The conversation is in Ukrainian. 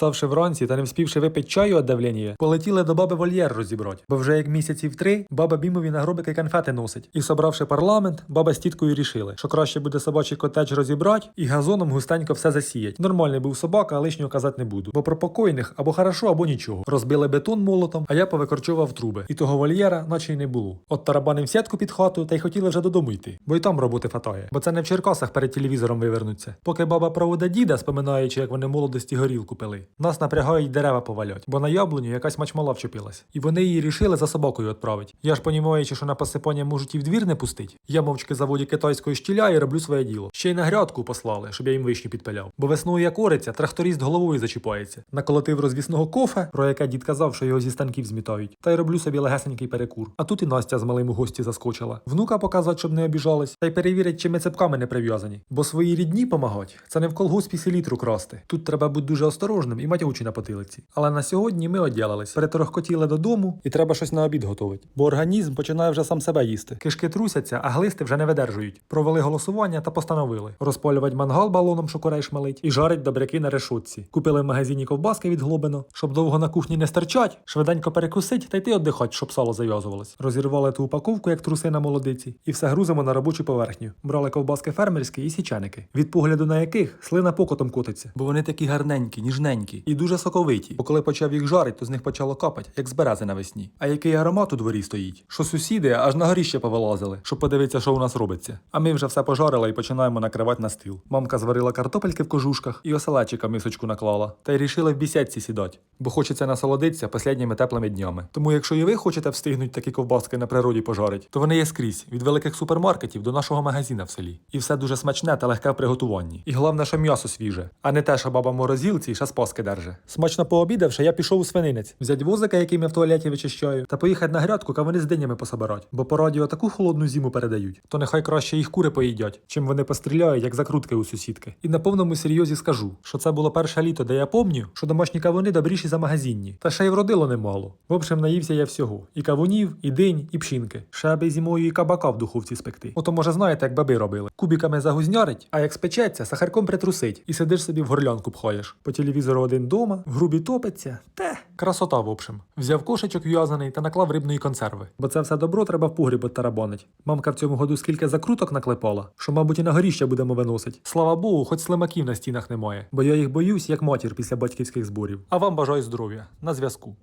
Вставши вранці та не вспівши випити чаю від давлення, полетіли до баби вольєр розібрати. Бо вже як місяців три баба бімові на гробики конфети носить. І собравши парламент, баба з тіткою рішили, що краще буде собачий котедж розібрати і газоном густенько все засіять. Нормальний був собака, а лишнього казати не буду. Бо про покойних або хорошо, або нічого. Розбили бетон молотом, а я повикорчував труби. І того вольєра, наче й не було. От тарабанив сітку під хату та й хотіли вже додому йти. Бо й там роботи фатає. Бо це не в Черкасах перед телевізором вивернуться. Поки баба проводить діда, споминаючи, як вони молодості горілку пили. Нас напрягають дерева повалять, бо на яблуню якась мачмала вчепилась. І вони її рішили за собакою відправити. Я ж понімаючи, що на посипання можуть і в двір не пустить. Я мовчки заводі китайської щіля і роблю своє діло. Ще й на грядку послали, щоб я їм вишню підпиляв. Бо весною як ориться, тракторист головою зачіпається. Наколотив розвісного кофе, про яке дід казав, що його зі станків змітають. Та й роблю собі легесенький перекур. А тут і Настя з малим у гості заскочила. Внука показати, щоб не обіжались, та й перевірить, чи ми цепками не прив'язані. Бо свої рідні помагать. Це не в колгоспі селітру красти. Тут треба бути дуже осторожним і мать очі на потилиці. Але на сьогодні ми оділились, переторохкотіли додому, і треба щось на обід готувати. Бо організм починає вже сам себе їсти. Кишки трусяться, а глисти вже не видержують. Провели голосування та постановили розпалювати мангал балоном, що корей шмалить, і жарить добряки на решутці. Купили в магазині ковбаски від Глобино, щоб довго на кухні не стерчать, швиденько перекусить та йти віддихать, щоб сало зав'язувалось. Розірвали ту упаковку, як труси на молодиці, і все грузимо на робочу поверхню. Брали ковбаски фермерські і січеники, від погляду на яких слина покотом котиться. Бо вони такі гарненькі, ніжненькі і дуже соковиті. Бо коли почав їх жарить, то з них почало капати, як з берези навесні. А який аромат у дворі стоїть? Що сусіди аж на горіще повилазили, щоб подивитися, що у нас робиться. А ми вже все пожарили і починаємо накривати на стіл. Мамка зварила картопельки в кожушках і оселечика мисочку наклала. Та й рішили в бісядці сідати, бо хочеться насолодитися останніми теплими днями. Тому, якщо і ви хочете встигнути такі ковбаски на природі пожарить, то вони є скрізь від великих супермаркетів до нашого магазина в селі. І все дуже смачне та легке в приготуванні. І головне, що м'ясо свіже, а не те, що баба в морозилці і ще спаски держи. Смачно пообідавши, я пішов у свининець, взять возика, який я в туалеті вичищаю, та поїхати на грядку, кавуни з динями пособирать. Бо по радіо таку холодну зиму передають, то нехай краще їх кури поїдять, чим вони постріляють, як закрутки у сусідки. І на повному серйозі скажу, що це було перше літо, де я помню, що домашні кавуни добріші за магазинні. Та ще й вродило немало. В общем, наївся я всього: і кавунів, і динь, і пшінки. Ще аби зимою і кабака в духовці спекти. Ото може знаєте, як баби робили. Кубіками загузнярить, а як спечеться, сахарком притрусить, і сидиш собі в горлянку пхаєш. По телевізору один дома, в грубі топиться. Те, красота, в общем. Взяв кошечок в'язаний та наклав рибної консерви. Бо це все добро треба в погріб тарабонить. Мамка в цьому году скільки закруток наклепала, що, мабуть, і на горіще будемо виносить. Слава Богу, хоч слимаків на стінах немає, бо я їх боюсь, як матір після батьківських зборів. А вам бажаю здоров'я. На зв'язку.